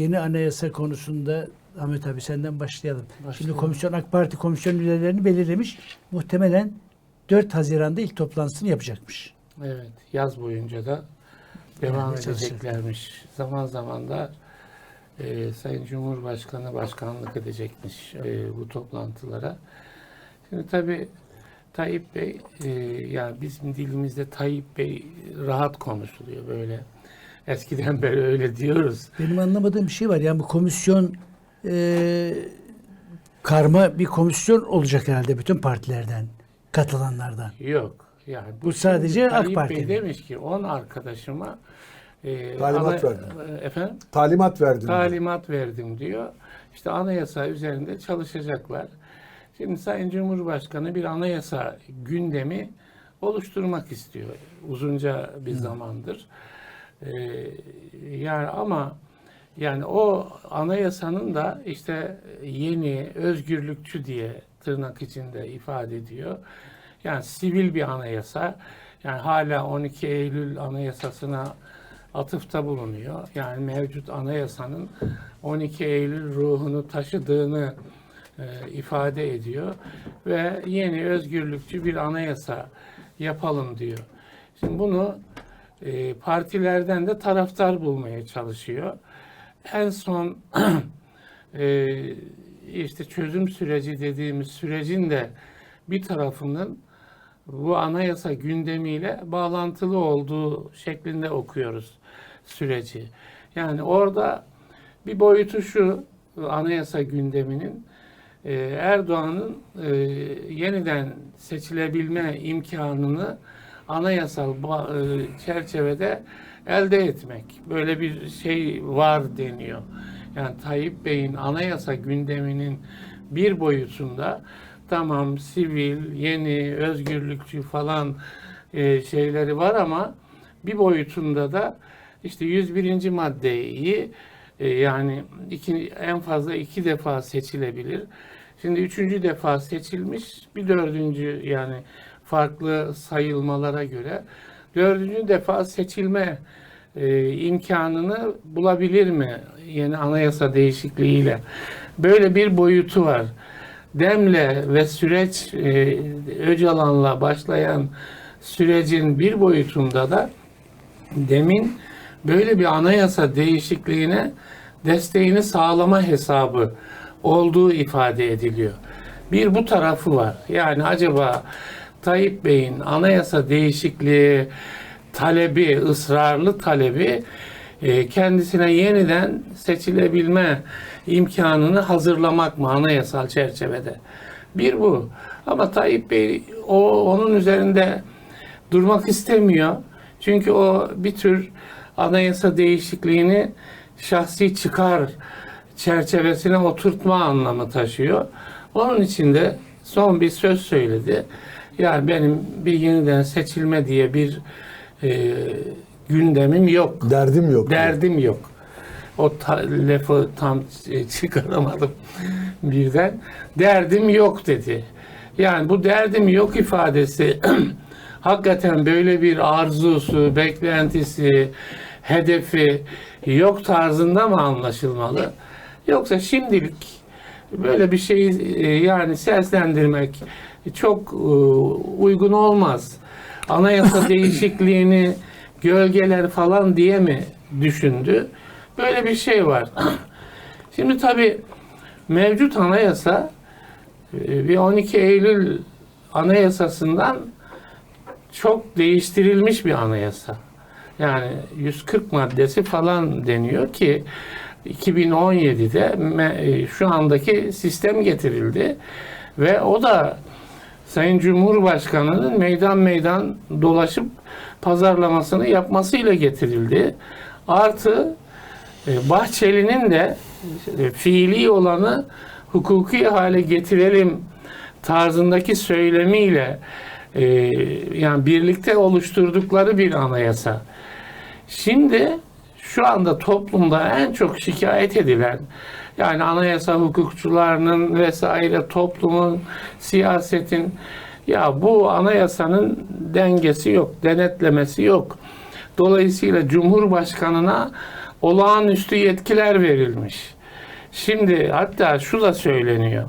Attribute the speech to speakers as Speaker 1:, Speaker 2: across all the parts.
Speaker 1: yeni anayasa konusunda Ahmet abi senden başlayalım. Şimdi
Speaker 2: Başlayalım.
Speaker 1: komisyon AK Parti komisyon üyelerini belirlemiş. Muhtemelen 4 Haziran'da ilk toplantısını yapacakmış.
Speaker 2: Evet, yaz boyunca da devam
Speaker 1: Yani
Speaker 2: edeceklermiş. Zaman zaman da e, Sayın Cumhurbaşkanı başkanlık edecekmiş e, bu toplantılara. Şimdi tabii Tayyip Bey, e, yani bizim dilimizde Tayyip Bey rahat konuşuluyor böyle. Eskiden beri öyle diyoruz.
Speaker 1: Benim anlamadığım bir şey var. Yani bu komisyon e, karma bir komisyon olacak herhalde bütün partilerden, katılanlardan.
Speaker 2: Yok. Yani
Speaker 1: Bu sadece AK Parti'nin.
Speaker 2: Bey demiş ki 10 arkadaşıma e,
Speaker 3: Talimat
Speaker 2: ana-
Speaker 3: verdim.
Speaker 2: Efendim?
Speaker 3: Talimat verdim.
Speaker 2: talimat verdim diyor. İşte anayasa üzerinde çalışacaklar. Şimdi Sayın Cumhurbaşkanı bir anayasa gündemi oluşturmak istiyor uzunca bir zamandır. Ee, yani ama yani o anayasanın da işte yeni özgürlükçü diye tırnak içinde ifade ediyor. Yani sivil bir anayasa. Yani hala 12 Eylül anayasasına atıfta bulunuyor. Yani mevcut anayasanın 12 Eylül ruhunu taşıdığını e, ifade ediyor ve yeni özgürlükçü bir anayasa yapalım diyor. Şimdi bunu e, partilerden de taraftar bulmaya çalışıyor. En son e, işte çözüm süreci dediğimiz sürecin de bir tarafının bu anayasa gündemiyle bağlantılı olduğu şeklinde okuyoruz süreci. Yani orada bir boyutu şu anayasa gündeminin e, Erdoğan'ın e, yeniden seçilebilme imkanını anayasal e, çerçevede elde etmek. Böyle bir şey var deniyor. Yani Tayyip Bey'in anayasa gündeminin bir boyutunda tamam sivil, yeni, özgürlükçü falan e, şeyleri var ama bir boyutunda da işte 101. maddeyi e, yani iki, en fazla iki defa seçilebilir. Şimdi üçüncü defa seçilmiş, bir dördüncü yani farklı sayılmalara göre dördüncü defa seçilme e, imkanını bulabilir mi yeni anayasa değişikliğiyle? Böyle bir boyutu var. Demle ve süreç e, Öcalan'la başlayan sürecin bir boyutunda da demin böyle bir anayasa değişikliğine desteğini sağlama hesabı olduğu ifade ediliyor. Bir bu tarafı var. Yani acaba Tayyip Bey'in anayasa değişikliği talebi, ısrarlı talebi e, kendisine yeniden seçilebilme imkanını hazırlamak mı anayasal çerçevede? Bir bu. Ama Tayyip Bey o onun üzerinde durmak istemiyor. Çünkü o bir tür anayasa değişikliğini şahsi çıkar çerçevesine oturtma anlamı taşıyor. Onun için de son bir söz söyledi. Yani benim bir yeniden seçilme diye bir e, gündemim yok.
Speaker 3: Derdim yok.
Speaker 2: Derdim yok. O ta- lafı tam e, çıkaramadım birden. Derdim yok dedi. Yani bu derdim yok ifadesi hakikaten böyle bir arzusu, beklentisi, hedefi yok tarzında mı anlaşılmalı? Yoksa şimdilik böyle bir şeyi e, yani seslendirmek çok e, uygun olmaz. Anayasa değişikliğini gölgeler falan diye mi düşündü? Böyle bir şey var. Şimdi tabii mevcut anayasa e, bir 12 Eylül anayasasından çok değiştirilmiş bir anayasa. Yani 140 maddesi falan deniyor ki 2017'de me- e, şu andaki sistem getirildi ve o da Sayın Cumhurbaşkanı'nın meydan meydan dolaşıp pazarlamasını yapmasıyla getirildi. Artı e, Bahçeli'nin de e, fiili olanı hukuki hale getirelim tarzındaki söylemiyle e, yani birlikte oluşturdukları bir anayasa. Şimdi şu anda toplumda en çok şikayet edilen yani anayasa hukukçularının vesaire toplumun, siyasetin ya bu anayasanın dengesi yok, denetlemesi yok. Dolayısıyla Cumhurbaşkanına olağanüstü yetkiler verilmiş. Şimdi hatta şu da söyleniyor.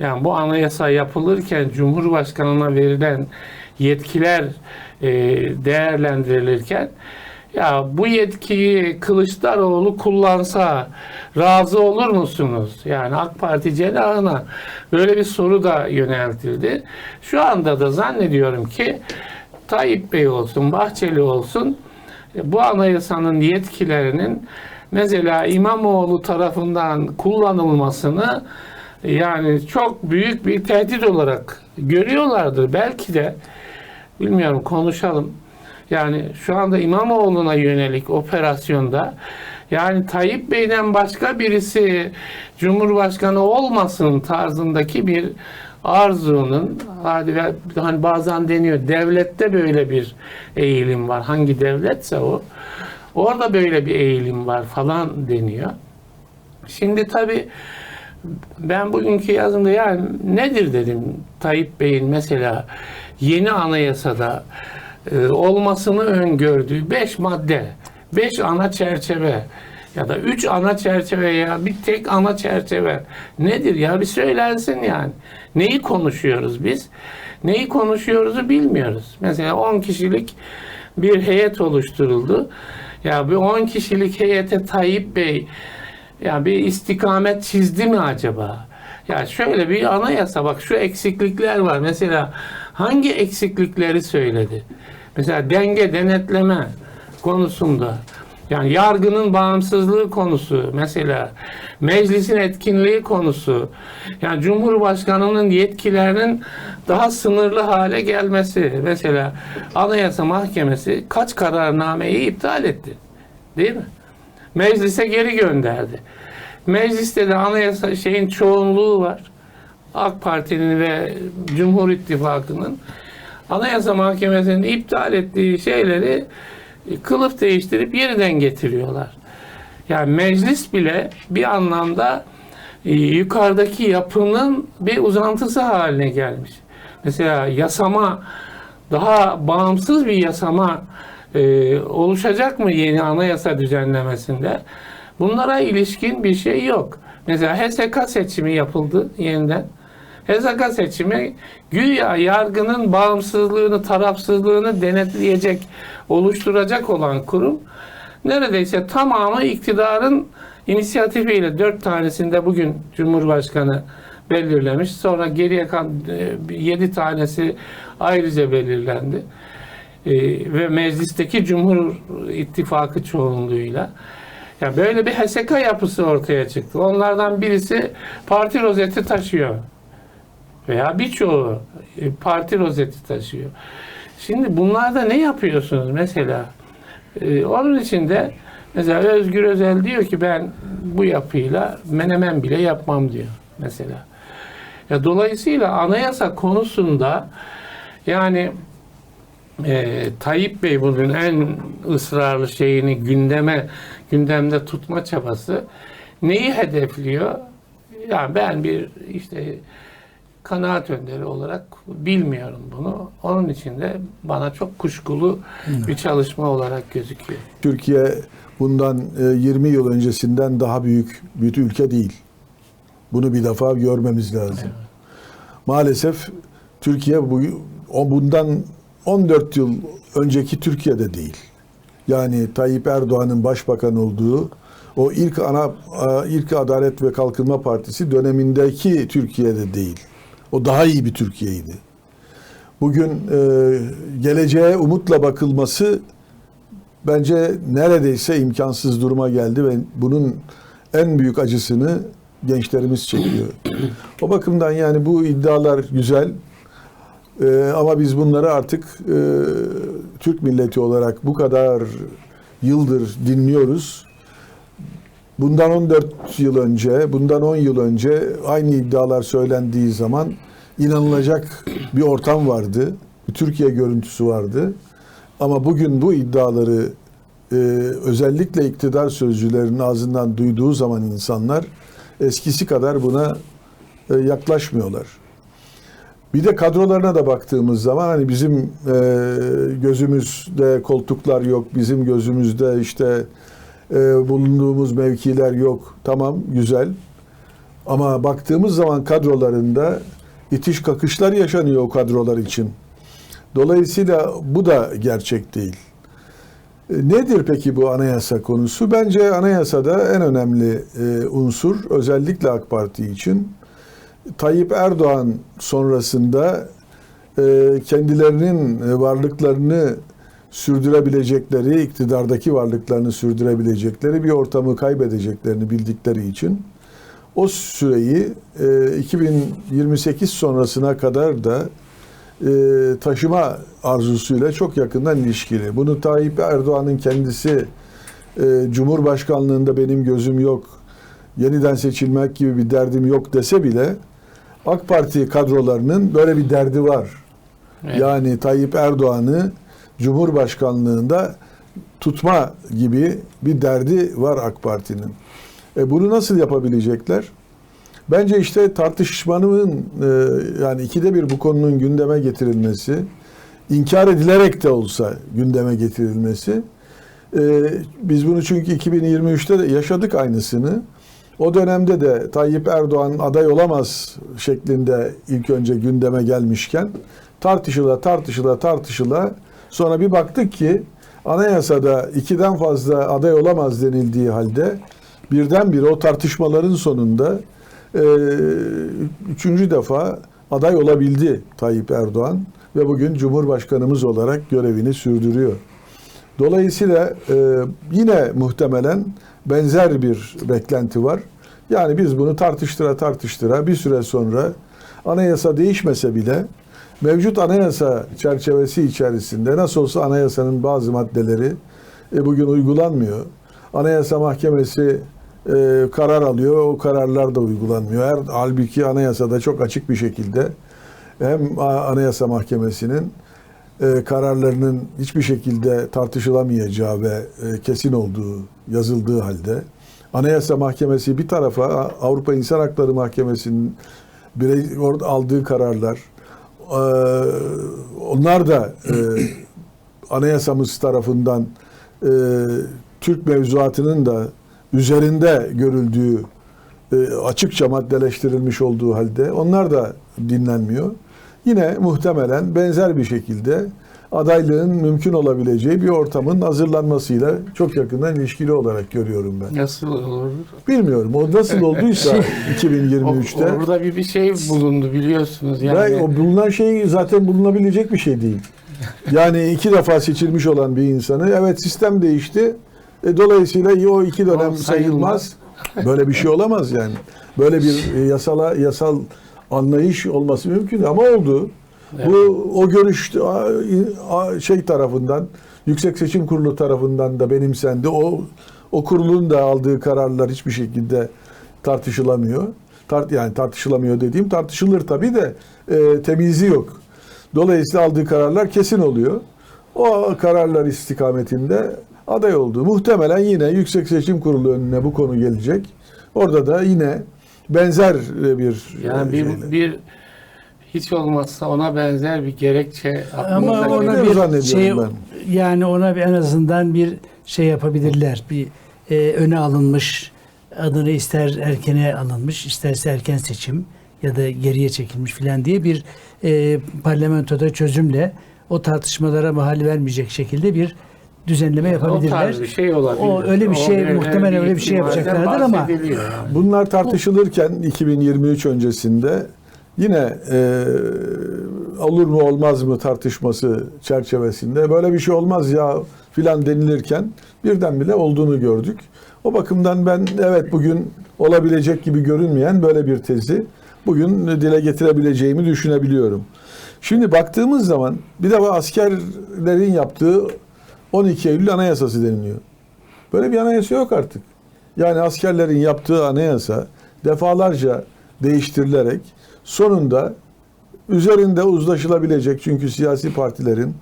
Speaker 2: Yani bu anayasa yapılırken Cumhurbaşkanına verilen yetkiler e, değerlendirilirken ya bu yetkiyi Kılıçdaroğlu kullansa razı olur musunuz? Yani AK Parti cenahına böyle bir soru da yöneltildi. Şu anda da zannediyorum ki Tayyip Bey olsun, Bahçeli olsun e, bu anayasanın yetkilerinin mesela İmamoğlu tarafından kullanılmasını e, yani çok büyük bir tehdit olarak görüyorlardır. Belki de bilmiyorum konuşalım. Yani şu anda İmamoğlu'na yönelik operasyonda yani Tayyip Bey'den başka birisi Cumhurbaşkanı olmasın tarzındaki bir arzunun hadi hani bazen deniyor devlette böyle bir eğilim var. Hangi devletse o. Orada böyle bir eğilim var falan deniyor. Şimdi tabii ben bugünkü yazımda yani nedir dedim Tayyip Bey'in mesela yeni anayasada olmasını öngördüğü beş madde, beş ana çerçeve ya da üç ana çerçeve ya bir tek ana çerçeve nedir ya bir söylensin yani. Neyi konuşuyoruz biz? Neyi konuşuyoruzu bilmiyoruz. Mesela 10 kişilik bir heyet oluşturuldu. Ya bir 10 kişilik heyete Tayyip Bey ya bir istikamet çizdi mi acaba? Ya şöyle bir anayasa bak şu eksiklikler var. Mesela hangi eksiklikleri söyledi? Mesela denge denetleme konusunda yani yargının bağımsızlığı konusu mesela meclisin etkinliği konusu yani Cumhurbaşkanının yetkilerinin daha sınırlı hale gelmesi mesela Anayasa Mahkemesi kaç kararnameyi iptal etti değil mi? Meclise geri gönderdi. Mecliste de anayasa şeyin çoğunluğu var. AK Parti'nin ve Cumhur İttifakı'nın Anayasa Mahkemesi'nin iptal ettiği şeyleri e, kılıf değiştirip yeniden getiriyorlar. Yani meclis bile bir anlamda e, yukarıdaki yapının bir uzantısı haline gelmiş. Mesela yasama daha bağımsız bir yasama e, oluşacak mı yeni anayasa düzenlemesinde? Bunlara ilişkin bir şey yok. Mesela HSK seçimi yapıldı yeniden. HSK seçimi güya yargının bağımsızlığını, tarafsızlığını denetleyecek, oluşturacak olan kurum neredeyse tamamı iktidarın inisiyatifiyle dört tanesinde bugün Cumhurbaşkanı belirlemiş. Sonra geriye kalan e, yedi tanesi ayrıca belirlendi. E, ve meclisteki Cumhur İttifakı çoğunluğuyla. Ya böyle bir HSK yapısı ortaya çıktı. Onlardan birisi parti rozeti taşıyor. Veya birçoğu e, parti rozeti taşıyor. Şimdi bunlarda ne yapıyorsunuz mesela? Ee, onun için de mesela Özgür Özel diyor ki ben bu yapıyla menemen bile yapmam diyor mesela. Ya dolayısıyla anayasa konusunda yani e, Tayyip Bey bunun en ısrarlı şeyini gündeme gündemde tutma çabası neyi hedefliyor? Yani ben bir işte kanaat önderi olarak bilmiyorum bunu. Onun için de bana çok kuşkulu bir çalışma olarak gözüküyor.
Speaker 3: Türkiye bundan e, 20 yıl öncesinden daha büyük bir ülke değil. Bunu bir defa görmemiz lazım. Maalesef Türkiye bu bundan 14 yıl önceki Türkiye'de değil. Yani Tayyip Erdoğan'ın başbakan olduğu o ilk ana ilk Adalet ve Kalkınma Partisi dönemindeki Türkiye'de değil. O daha iyi bir Türkiye'ydi. Bugün e, geleceğe umutla bakılması bence neredeyse imkansız duruma geldi ve bunun en büyük acısını gençlerimiz çekiyor. O bakımdan yani bu iddialar güzel Ee, ama biz bunları artık e, Türk milleti olarak bu kadar yıldır dinliyoruz. Bundan 14 yıl önce, bundan 10 yıl önce aynı iddialar söylendiği zaman inanılacak bir ortam vardı. Bir Türkiye görüntüsü vardı. Ama bugün bu iddiaları e, özellikle iktidar sözcülerinin ağzından duyduğu zaman insanlar eskisi kadar buna e, yaklaşmıyorlar. Bir de kadrolarına da baktığımız zaman hani bizim e, gözümüzde koltuklar yok, bizim gözümüzde işte e, bulunduğumuz mevkiler yok. Tamam, güzel. Ama baktığımız zaman kadrolarında itiş kakışlar yaşanıyor o kadrolar için. Dolayısıyla bu da gerçek değil. E, Nedir peki bu anayasa konusu? Bence anayasada en önemli e, unsur özellikle AK Parti için Tayyip Erdoğan sonrasında e, kendilerinin e, varlıklarını sürdürebilecekleri, iktidardaki varlıklarını sürdürebilecekleri bir ortamı kaybedeceklerini bildikleri için o süreyi e, 2028 sonrasına kadar da e, taşıma arzusuyla çok yakından ilişkili. Bunu Tayyip Erdoğan'ın kendisi e, Cumhurbaşkanlığında benim gözüm yok, yeniden seçilmek gibi bir derdim yok dese bile AK Parti kadrolarının böyle bir derdi var.
Speaker 2: Evet.
Speaker 3: Yani Tayyip Erdoğan'ı Cumhurbaşkanlığında tutma gibi bir derdi var AK Parti'nin. E bunu nasıl yapabilecekler? Bence işte tartışmanın e, yani ikide bir bu konunun gündeme getirilmesi, inkar edilerek de olsa gündeme getirilmesi. E, biz bunu çünkü 2023'te de yaşadık aynısını. O dönemde de Tayyip Erdoğan aday olamaz şeklinde ilk önce gündeme gelmişken tartışıla tartışıla tartışıla sonra bir baktık ki anayasada ikiden fazla aday olamaz denildiği halde birdenbire o tartışmaların sonunda e, üçüncü defa aday olabildi Tayyip Erdoğan ve bugün Cumhurbaşkanımız olarak görevini sürdürüyor. Dolayısıyla e, yine muhtemelen benzer bir beklenti var. Yani biz bunu tartıştıra tartıştıra bir süre sonra anayasa değişmese bile mevcut anayasa çerçevesi içerisinde nasıl olsa anayasanın bazı maddeleri e, bugün uygulanmıyor. Anayasa Mahkemesi e, karar alıyor, o kararlar da uygulanmıyor. Her, halbuki anayasada çok açık bir şekilde hem Anayasa Mahkemesi'nin e, kararlarının hiçbir şekilde tartışılamayacağı ve e, kesin olduğu yazıldığı halde Anayasa Mahkemesi bir tarafa Avrupa İnsan Hakları Mahkemesi'nin birey aldığı kararlar onlar da e, anayasamız tarafından e, Türk mevzuatının da üzerinde görüldüğü e, açıkça maddeleştirilmiş olduğu halde onlar da dinlenmiyor. Yine muhtemelen benzer bir şekilde adaylığın mümkün olabileceği bir ortamın hazırlanmasıyla çok yakından ilişkili olarak görüyorum ben.
Speaker 2: Nasıl olur?
Speaker 3: Bilmiyorum o nasıl olduysa
Speaker 2: O-
Speaker 3: 2023'te.
Speaker 2: orada bir bir şey bulundu biliyorsunuz yani.
Speaker 3: Ve o bulunan şey zaten bulunabilecek bir şey değil. Yani iki defa seçilmiş olan bir insanı evet sistem değişti. E, dolayısıyla o iki dönem
Speaker 2: O sayılmaz.
Speaker 3: sayılmaz. Böyle bir şey olamaz yani. Böyle bir e, yasala yasal anlayış olması mümkün ama oldu. Bu o görüş şey tarafından Yüksek Seçim Kurulu tarafından da benimsendi. O o kurulun da aldığı kararlar hiçbir şekilde tartışılamıyor. Tart yani tartışılamıyor dediğim tartışılır tabii de e, temizi yok. Dolayısıyla aldığı kararlar kesin oluyor. O kararlar istikametinde aday oldu. Muhtemelen yine Yüksek Seçim Kurulu önüne bu konu gelecek. Orada da yine benzer bir
Speaker 2: Yani
Speaker 3: e,
Speaker 2: bir,
Speaker 3: şeyle.
Speaker 2: bir hiç olmazsa ona benzer bir gerekçe
Speaker 1: Ama
Speaker 2: aklınıza
Speaker 1: ona bir şey
Speaker 3: ben.
Speaker 1: yani ona bir en azından bir şey yapabilirler. Bir e, öne alınmış adını ister erkene alınmış, isterse erken seçim ya da geriye çekilmiş filan diye bir e, parlamentoda çözümle o tartışmalara mahal vermeyecek şekilde bir düzenleme
Speaker 2: O
Speaker 1: yapabilirler.
Speaker 2: tarz bir şey olabilir.
Speaker 1: O öyle bir şey, muhtemelen öyle bir şey yapacaklardır ama-.
Speaker 3: Bunlar tartışılırken 2023 öncesinde yine e, olur mu olmaz mı tartışması çerçevesinde böyle bir şey olmaz ya filan denilirken birdenbire olduğunu gördük. O bakımdan ben evet bugün olabilecek gibi görünmeyen böyle bir tezi bugün dile getirebileceğimi düşünebiliyorum. Şimdi baktığımız zaman bir defa askerlerin yaptığı 12 Eylül Anayasası deniliyor. Böyle bir anayasa yok artık. Yani askerlerin yaptığı anayasa defalarca değiştirilerek sonunda üzerinde uzlaşılabilecek çünkü siyasi partilerin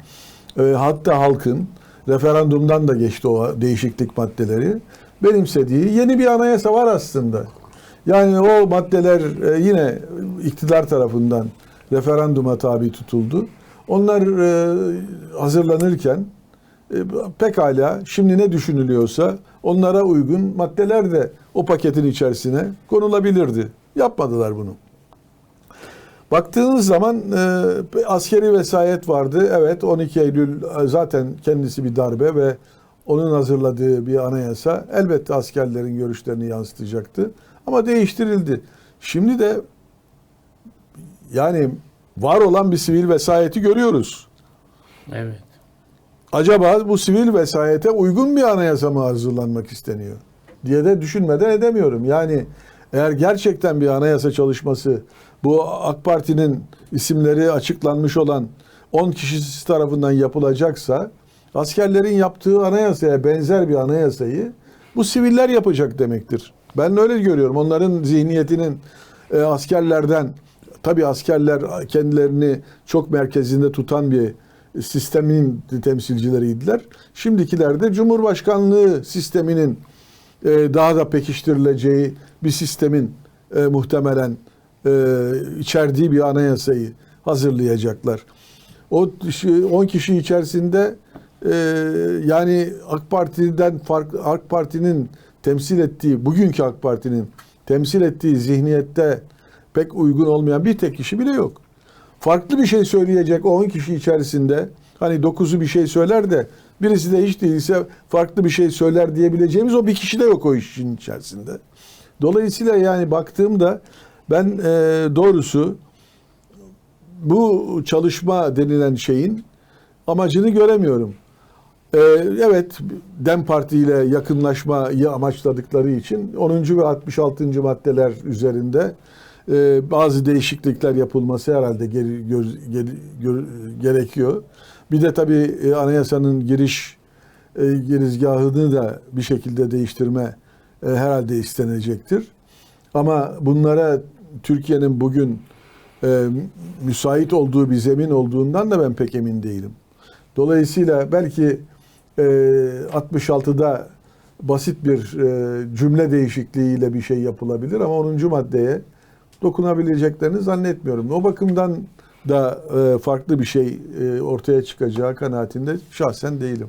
Speaker 3: e, hatta halkın referandumdan da geçti o değişiklik maddeleri benimsediği yeni bir anayasa var aslında. Yani o maddeler e, yine iktidar tarafından referanduma tabi tutuldu. Onlar e, hazırlanırken e, pekala şimdi ne düşünülüyorsa onlara uygun maddeler de o paketin içerisine konulabilirdi. Yapmadılar bunu. Baktığınız zaman e, askeri vesayet vardı. Evet 12 Eylül e, zaten kendisi bir darbe ve onun hazırladığı bir anayasa elbette askerlerin görüşlerini yansıtacaktı. Ama değiştirildi. Şimdi de yani var olan bir sivil vesayeti görüyoruz.
Speaker 2: Evet.
Speaker 3: Acaba bu sivil vesayete uygun bir anayasa mı hazırlanmak isteniyor? diye de düşünmeden edemiyorum. Yani eğer gerçekten bir anayasa çalışması bu AK Parti'nin isimleri açıklanmış olan 10 kişisi tarafından yapılacaksa askerlerin yaptığı anayasaya benzer bir anayasayı bu siviller yapacak demektir. Ben öyle görüyorum. Onların zihniyetinin e, askerlerden tabii askerler kendilerini çok merkezinde tutan bir sistemin temsilcileriydiler. Şimdikiler de Cumhurbaşkanlığı sisteminin e, daha da pekiştirileceği bir sistemin e, muhtemelen e, içerdiği bir anayasayı hazırlayacaklar. O kişi- 10 kişi içerisinde e, yani AK Parti'den farklı AK Parti'nin temsil ettiği bugünkü AK Parti'nin temsil ettiği zihniyette pek uygun olmayan bir tek kişi bile yok. Farklı bir şey söyleyecek o 10 kişi içerisinde hani 9'u bir şey söyler de birisi de hiç değilse farklı bir şey söyler diyebileceğimiz o bir kişi de yok o işin içerisinde. Dolayısıyla yani baktığımda ben e, doğrusu bu çalışma denilen şeyin amacını göremiyorum. Ee, evet Dem Parti ile yakınlaşmayı amaçladıkları için 10. ve 66. maddeler üzerinde e, bazı değişiklikler yapılması herhalde geri, gör- geri- gör- gerekiyor. Bir de tabii e, anayasanın giriş e, girizgahını da bir şekilde değiştirme e, herhalde istenecektir. Ama bunlara Türkiye'nin bugün e, müsait olduğu bir zemin olduğundan da ben pek emin değilim. Dolayısıyla belki e, 66'da basit bir cümle değişikliğiyle bir şey yapılabilir ama 10. maddeye dokunabileceklerini zannetmiyorum. O bakımdan da e, farklı bir şey e, ortaya çıkacağı kanaatinde şahsen değilim.